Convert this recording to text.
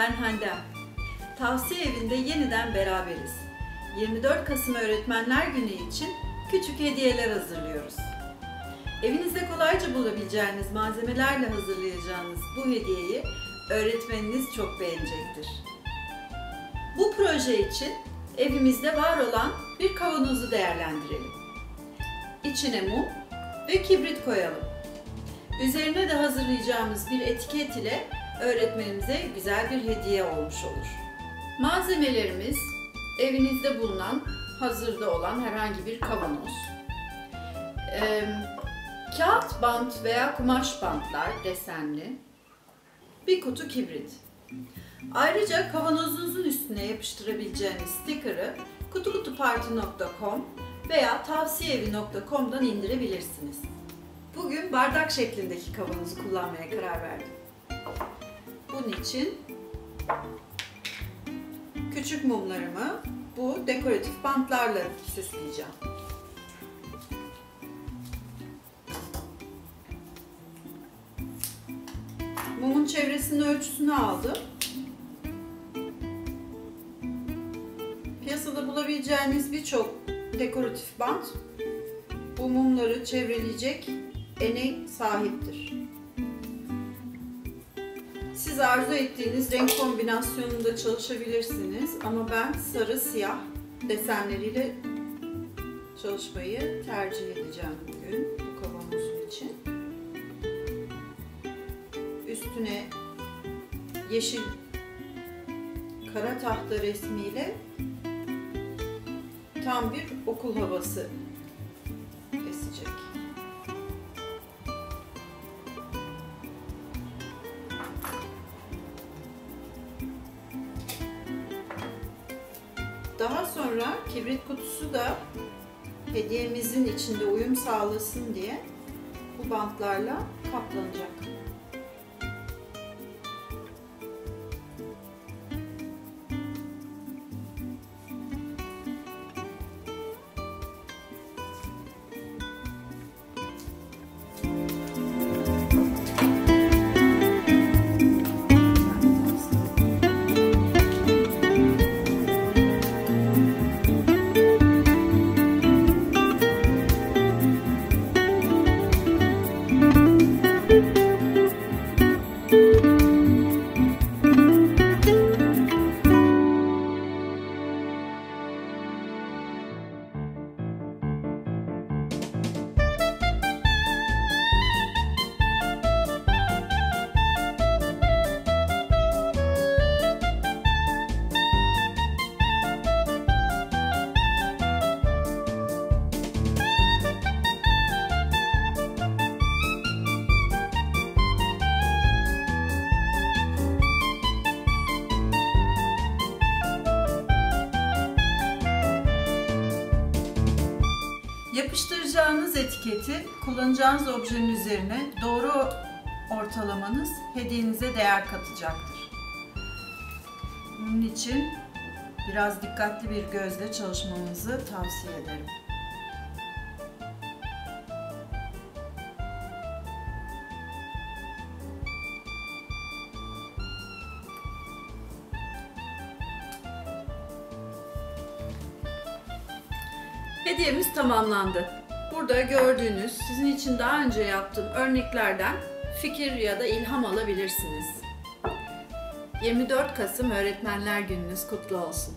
ben Hande. Tavsiye evinde yeniden beraberiz. 24 Kasım Öğretmenler Günü için küçük hediyeler hazırlıyoruz. Evinizde kolayca bulabileceğiniz malzemelerle hazırlayacağınız bu hediyeyi öğretmeniniz çok beğenecektir. Bu proje için evimizde var olan bir kavanozu değerlendirelim. İçine mum ve kibrit koyalım. Üzerine de hazırlayacağımız bir etiket ile öğretmenimize güzel bir hediye olmuş olur. Malzemelerimiz evinizde bulunan, hazırda olan herhangi bir kavanoz. Ee, kağıt bant veya kumaş bantlar desenli. Bir kutu kibrit. Ayrıca kavanozunuzun üstüne yapıştırabileceğiniz sticker'ı kutukutuparti.com veya tavsiyeevi.com'dan indirebilirsiniz. Bugün bardak şeklindeki kavanozu kullanmaya karar verdim. Bunun için küçük mumlarımı bu dekoratif bantlarla süsleyeceğim. Mumun çevresinin ölçüsünü aldım. Piyasada bulabileceğiniz birçok dekoratif bant bu mumları çevreleyecek ene sahiptir. Siz arzu ettiğiniz renk kombinasyonunda çalışabilirsiniz ama ben sarı siyah desenleriyle çalışmayı tercih edeceğim bugün bu kavanozum için. Üstüne yeşil kara tahta resmiyle tam bir okul havası Daha sonra kibrit kutusu da hediyemizin içinde uyum sağlasın diye bu bantlarla kaplanacak. Yapıştıracağınız etiketi kullanacağınız objenin üzerine doğru ortalamanız hediyenize değer katacaktır. Bunun için biraz dikkatli bir gözle çalışmanızı tavsiye ederim. Hediyemiz tamamlandı. Burada gördüğünüz sizin için daha önce yaptığım örneklerden fikir ya da ilham alabilirsiniz. 24 Kasım Öğretmenler Gününüz kutlu olsun.